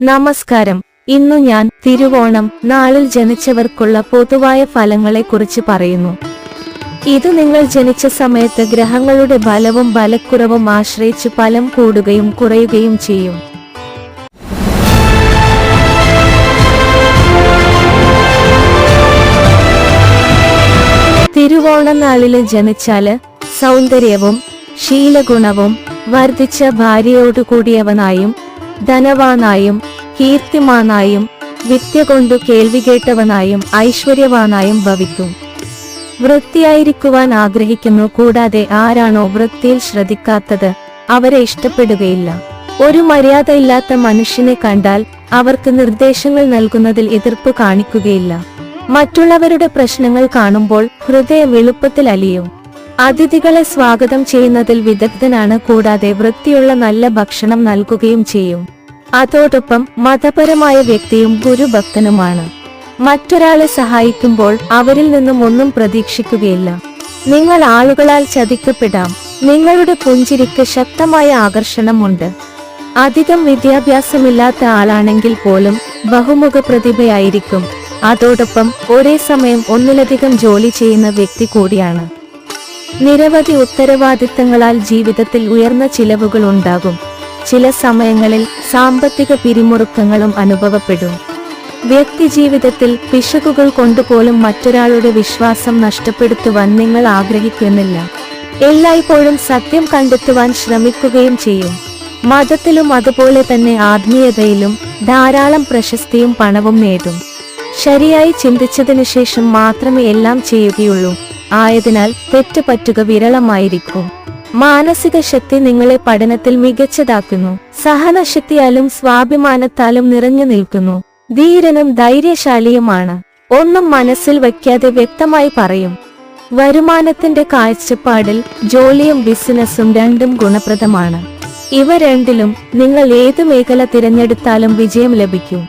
നമസ്കാരം. ഇന്നു ഞാൻ തിരുവോണം നാളിൽ ജനിച്ചവർക്കുള്ള പൊതുവായ ഫലങ്ങളെ കുറിച്ച് പറയുന്നു. ഇത് നിങ്ങൾ ജനിച്ച സമയത്ത് ഗ്രഹങ്ങളുടെ ബലവും ബലക്കുറവും ആശ്രയിച്ച് ഫലം കൂടുകയും കുറയുകയും ചെയ്യും. തിരുവോണ നാളിൽ ജനിച്ചാൽ സൗന്ദര്യവും ശീലഗുണവും വർദ്ധിച്ച ഭാര്യയോടു കൂടിയവനായും ധനവാനായും കീർത്തിമാനായും വിദ്യ കൊണ്ടു കേൾവി കേട്ടവനായും ഐശ്വര്യവാനായും ഭവിക്കും. വൃത്തിയായിരിക്കുവാൻ ആഗ്രഹിക്കുന്നു കൂടാതെ ആരാണോ വൃത്തിയിൽ ശ്രദ്ധിക്കാത്തത് അവരെ ഇഷ്ടപ്പെടുകയില്ല. ഒരു മര്യാദയില്ലാത്ത മനുഷ്യനെ കണ്ടാൽ അവർക്ക് നിർദ്ദേശങ്ങൾ നൽകുന്നതിൽ എതിർപ്പ് കാണിക്കുകയില്ല. മറ്റുള്ളവരുടെ പ്രശ്നങ്ങൾ കാണുമ്പോൾ ഹൃദയം എളുപ്പത്തിൽ അലിയും. അതിഥികളെ സ്വാഗതം ചെയ്യുന്നതിൽ വിദഗ്ധനാണ് കൂടാതെ വൃത്തിയുള്ള നല്ല ഭക്ഷണം നൽകുകയും ചെയ്യും. അതോടൊപ്പം മതപരമായ വ്യക്തിയും ഗുരുഭക്തനുമാണ്. മറ്റൊരാളെ സഹായിക്കുമ്പോൾ അവരിൽ നിന്നും ഒന്നും പ്രതീക്ഷിക്കുകയില്ല. നിങ്ങൾ ആളുകളാൽ ചതിക്കപ്പെടാം. നിങ്ങളുടെ പുഞ്ചിരിക്ക് ശക്തമായ ആകർഷണമുണ്ട്. അധികം വിദ്യാഭ്യാസമില്ലാത്ത ആളാണെങ്കിൽ പോലും ബഹുമുഖ പ്രതിഭയായിരിക്കും. അതോടൊപ്പം ഒരേ സമയം ഒന്നിലധികം ജോലി ചെയ്യുന്ന വ്യക്തി കൂടിയാണ്. നിരവധി ഉത്തരവാദിത്തങ്ങളാൽ ജീവിതത്തിൽ ഉയർന്ന ചിലവുകൾ ഉണ്ടാകും. ചില സമയങ്ങളിൽ സാമ്പത്തിക പിരിമുറുക്കങ്ങളും അനുഭവപ്പെടും. വ്യക്തിജീവിതത്തിൽ പിശകുകൾ കൊണ്ടുപോലും മറ്റൊരാളുടെ വിശ്വാസം നഷ്ടപ്പെടുത്തുവാൻ നിങ്ങൾ ആഗ്രഹിക്കുന്നില്ല. എല്ലായ്പ്പോഴും സത്യം കണ്ടെത്തുവാൻ ശ്രമിക്കുകയും ചെയ്യും. മതത്തിലും അതുപോലെ തന്നെ ആത്മീയതയിലും ധാരാളം പ്രശസ്തിയും പണവും നേടും. ശരിയായി ചിന്തിച്ചതിനു ശേഷം മാത്രമേ എല്ലാം ചെയ്യുകയുള്ളൂ. ആയതിനാൽ തെറ്റ് പറ്റുക വിരളമായിരിക്കും. മാനസിക ശക്തി നിങ്ങളെ പഠനത്തിൽ മികച്ചതാക്കുന്നു. സഹനശക്തിയാലും സ്വാഭിമാനത്താലും നിറഞ്ഞു നിൽക്കുന്നു. ധീരനും ധൈര്യശാലിയുമാണ്. ഒന്നും മനസ്സിൽ വയ്ക്കാതെ വ്യക്തമായി പറയും. വരുമാനത്തിന്റെ കാഴ്ചപ്പാടിൽ ജോലിയും ബിസിനസ്സും രണ്ടും ഗുണപ്രദമാണ്. ഇവ രണ്ടിലും നിങ്ങൾ ഏത് മേഖല തിരഞ്ഞെടുത്താലും വിജയം ലഭിക്കും.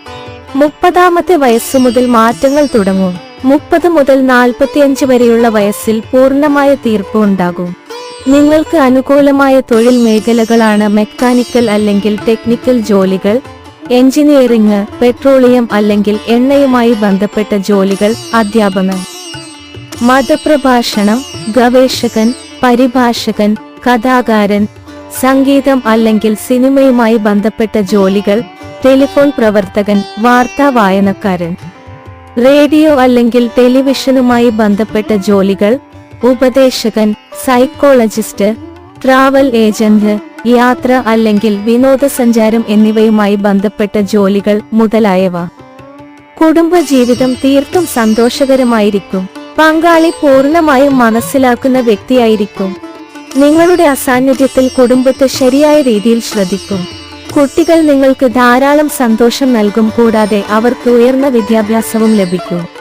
മുപ്പതാമത്തെ വയസ്സു മുതൽ മാറ്റങ്ങൾ തുടങ്ങും. മുപ്പത് മുതൽ നാൽപ്പത്തിയഞ്ച് വരെയുള്ള വയസ്സിൽ പൂർണമായ തീർപ്പ് ഉണ്ടാകും. നിങ്ങൾക്ക് അനുകൂലമായ തൊഴിൽ മേഖലകളാണ് മെക്കാനിക്കൽ അല്ലെങ്കിൽ ടെക്നിക്കൽ ജോലികൾ എഞ്ചിനീയറിംഗ് പെട്രോളിയം അല്ലെങ്കിൽ എണ്ണയുമായി ബന്ധപ്പെട്ട ജോലികൾ അധ്യാപനം മതപ്രഭാഷണം ഗവേഷകൻ പരിഭാഷകൻ കഥാകാരൻ സംഗീതം അല്ലെങ്കിൽ സിനിമയുമായി ബന്ധപ്പെട്ട ജോലികൾ ടെലിഫോൺ പ്രവർത്തകൻ വാർത്താ വായനക്കാരൻ റേഡിയോ അല്ലെങ്കിൽ ടെലിവിഷനുമായി ബന്ധപ്പെട്ട ജോലികൾ ഉപദേശകൻ സൈക്കോളജിസ്റ്റ് ട്രാവൽ ഏജന്റ് യാത്ര അല്ലെങ്കിൽ വിനോദസഞ്ചാരം എന്നിവയുമായി ബന്ധപ്പെട്ട ജോലികൾ മുതലായവ. കുടുംബജീവിതം തീർത്തും സന്തോഷകരമായിരിക്കും. പങ്കാളി പൂർണമായും മനസ്സിലാക്കുന്ന വ്യക്തിയായിരിക്കും. നിങ്ങളുടെ അസാന്നിധ്യത്തിൽ കുടുംബത്തെ ശരിയായ രീതിയിൽ ശ്രദ്ധിക്കും. കുട്ടികൾ നിങ്ങൾക്ക് ധാരാളം സന്തോഷം നൽകും കൂടാതെ അവർക്ക് ഉയർന്ന വിദ്യാഭ്യാസവും ലഭിക്കും.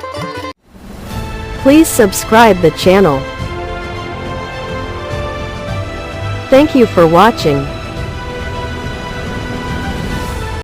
Please subscribe the channel. Thank you for watching.